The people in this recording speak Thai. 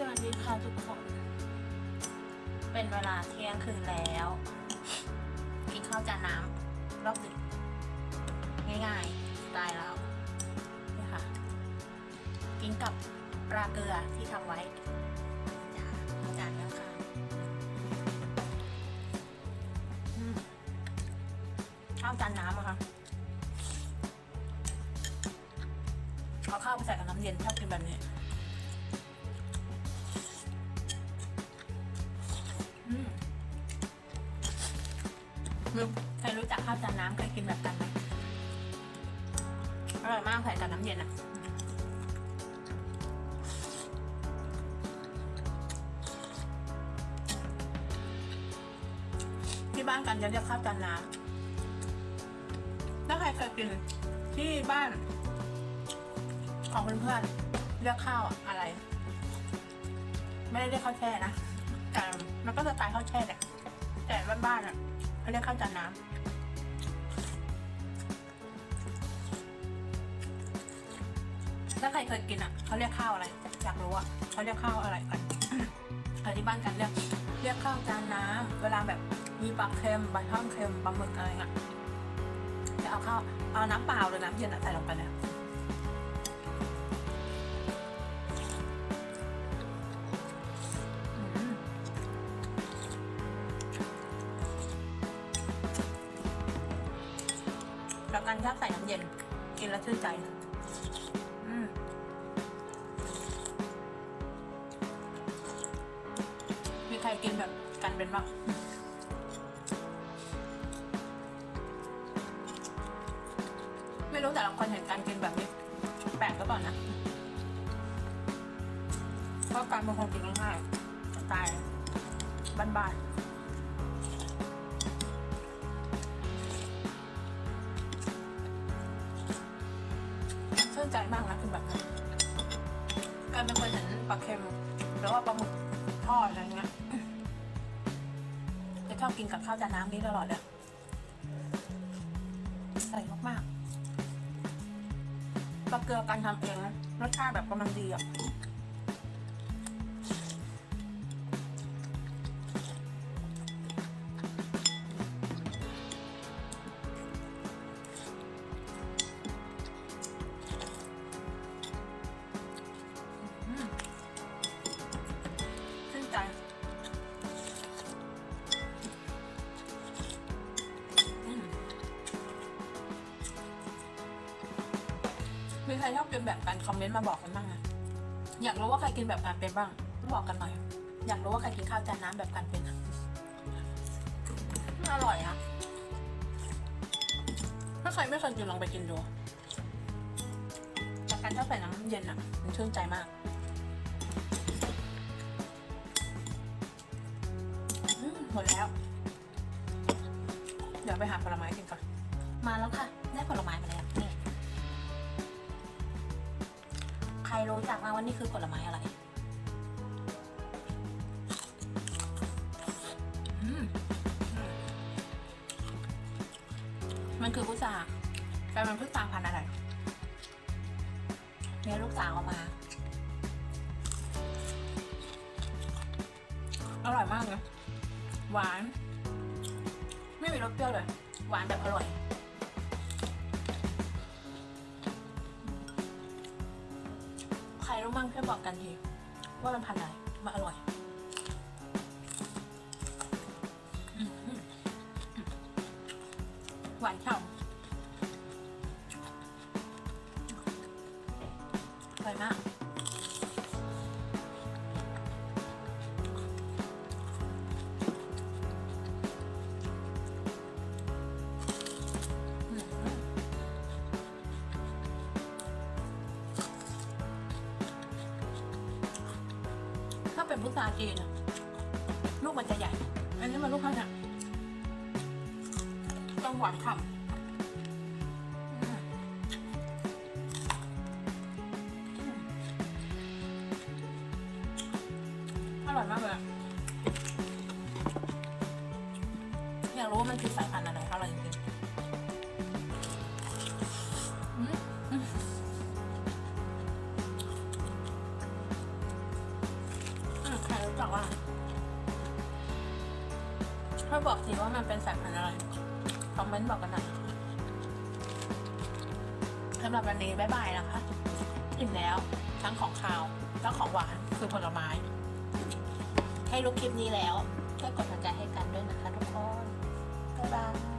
สวัสดีค่ะทุกคน เป็นเวลาเที่ยงคืนแล้ว กินข้าวจานน้ำรอบดึกง่ายๆสไตล์เราเนี่ค่ะ กินกับปลาเกลือที่ทำไว้จ้าข้าวจานเนื้อค่ะข้าวจานน้ำอะค่ะเอาข้าวไปใส่กับน้ำเย็นชอบกินแบบนี้ รู้ใครรู้จักข้าวจานน้ำเคยกินแบบกันไหมอร่อยมากใส่กับน้ำเย็นอะที่บ้านกันจะเรียกข้าวจานน้ำถ้าใครเคยกินที่บ้านของเพื่อนๆเรียกข้าวอะไร ไม่ได้เรียกข้าวแช่นะแต่มันก็สไตล์ข้าวแช่แหละแต่บ้านๆอะ เขาเรียกข้าวจานน้ำถ้าใครเคยกินอะเขาเรียกข้าวอะไรอยากรู้อะเขาเรียกข้าวอะไรกันแต่ที่บ้านกันเรียกเรียกข้าวจานน้ำเวลาแบบมีปลาเค็มปลาช่อนเค็มปลาหมึกอะไรเงี้ยจะเอาข้าวเอาน้ำเปล่าหรือน้ำเย็นใส่ลงไปเลย กันชอบใส่น้ำเย็น กินแล้วชื่นใจมีใครกินแบบกันเป็นบ้างไม่รู้แต่ละคนเห็นการกินแบบนี้แปลกหรือเปล่านะ เพราะการเป็นคนกินง่ายๆตล์บ้านๆ นใจมากนะคือแบบกันการเป็นคนเห็นปลาเค็มหรือว่าปลาหมึกทอดอะไรเงี้ยจะชอบกินกับข้าวจานน้ำนี้ตลอดเลยใส่มากๆปลาเกลือการทำเองนะรสชาติแบบกำลังดีอะ ใครชอบกินแบบกันคอมเมนต์มาบอกกันบ้างนะอยากรู้ว่าใครกินแบบกันเป็นบ้างบอกกันหน่อย อยากรู้ว่าใครกินข้าวจานน้ำแบบกันเป็นอะอร่อยอะถ้าใครไม่เคยกินลองไปกินดูแต่กันถ้าใส่น้ำเย็นอะมันชื่นใจมากหมดแล้ว เดี๋ยวไปหาผลไม้กินก่อน มาแล้วค่ะ รู้จักมาว่านี่คือผลไม้อะไรมันคือพุทราแต่มันพุทราพันธุ์อะไรเนี่ยลูกสาวเอามา อร่อยมากเลยหวาน ไม่มีรสเปรี้ยวเลย หวานแบบอร่อย รู้มั่งช่วยบอกกันทีว่ามันพันธุ์อะไรมาอร่อยหวานฉ่ำ เป็นพุทราจีนอะลูกมันจะใหญ่ อันนี้มันลูกเท่าเนี้ยต้องหวานฉ่ำอืมอืมอร่อยมากเลย อยากรู้ว่ามันคือสายพันธุ์อะไร ถ้าบอกทีว่ามันเป็นสายพันธุ์อะไร คอมเมนต์บอกกันหน่อยสำหรับวันนี้บ๊ายบายนะคะ อิ่มแล้ว ทั้งของคาวทั้งของหวานคือผลไม้ ให้รู้คลิปนี้แล้วช่วยกดหัวใจให้กันด้วยนะคะทุกคนบ๊ายบาย